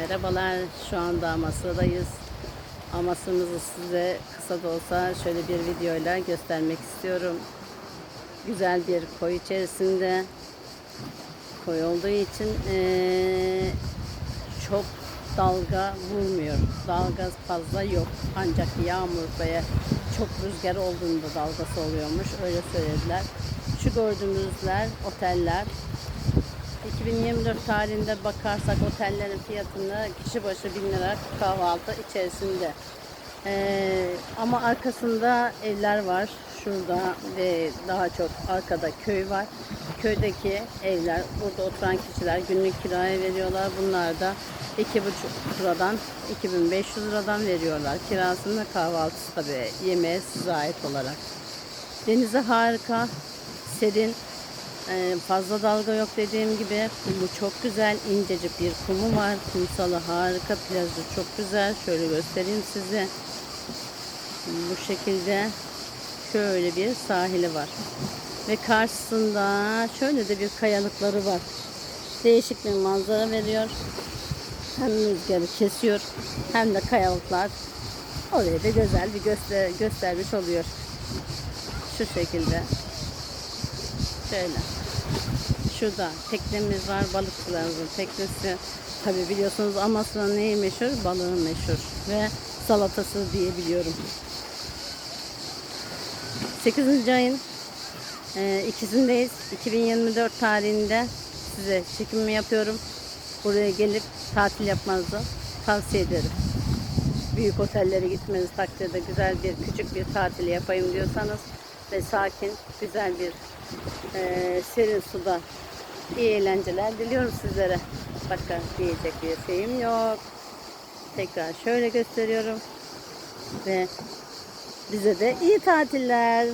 Merhabalar, şu anda Amasya'dayız. Amasya'mızı size kısa da olsa şöyle bir videoyla göstermek istiyorum. Güzel bir koy içerisinde. Koy olduğu için eee, çok dalga vurmuyor. Dalga fazla yok. Ancak yağmur veya çok rüzgar olduğunda dalgası oluyormuş. Öyle söylediler. Şu gördüğümüzler oteller. 2024 tarihinde bakarsak otellerin fiyatını kişi başı 1000 lira kahvaltı içerisinde. Ee, ama arkasında evler var. Şurada ve daha çok arkada köy var. Köydeki evler, burada oturan kişiler günlük kiraya veriyorlar. Bunlar da 2,5 liradan 2500 liradan veriyorlar. Kirasını kahvaltısı tabii yemeğe size ait olarak. Denizi harika, serin, fazla dalga yok dediğim gibi. Kumu çok güzel, incecik bir kumu var. Kumsalı harika, plajı çok güzel. Şöyle göstereyim size. Bu şekilde şöyle bir sahili var. Ve karşısında şöyle de bir kayalıkları var. Değişik bir manzara veriyor. Hem rüzgarı kesiyor hem de kayalıklar oraya da güzel bir göster göstermiş oluyor. Şu şekilde. Şöyle. Şurada teknemiz var. Balıkçılarımızın teknesi. Tabi biliyorsunuz Amasya'nın neyi meşhur? Balığı meşhur. Ve salatası diye biliyorum. 8. ayın e, ikisindeyiz. 2024 tarihinde size çekimimi yapıyorum. Buraya gelip tatil yapmanızı tavsiye ederim. Büyük otellere gitmeniz takdirde güzel bir küçük bir tatil yapayım diyorsanız ve sakin güzel bir e, serin suda iyi eğlenceler diliyorum sizlere. Başka diyecek bir şeyim yok. Tekrar şöyle gösteriyorum ve bize de iyi tatiller.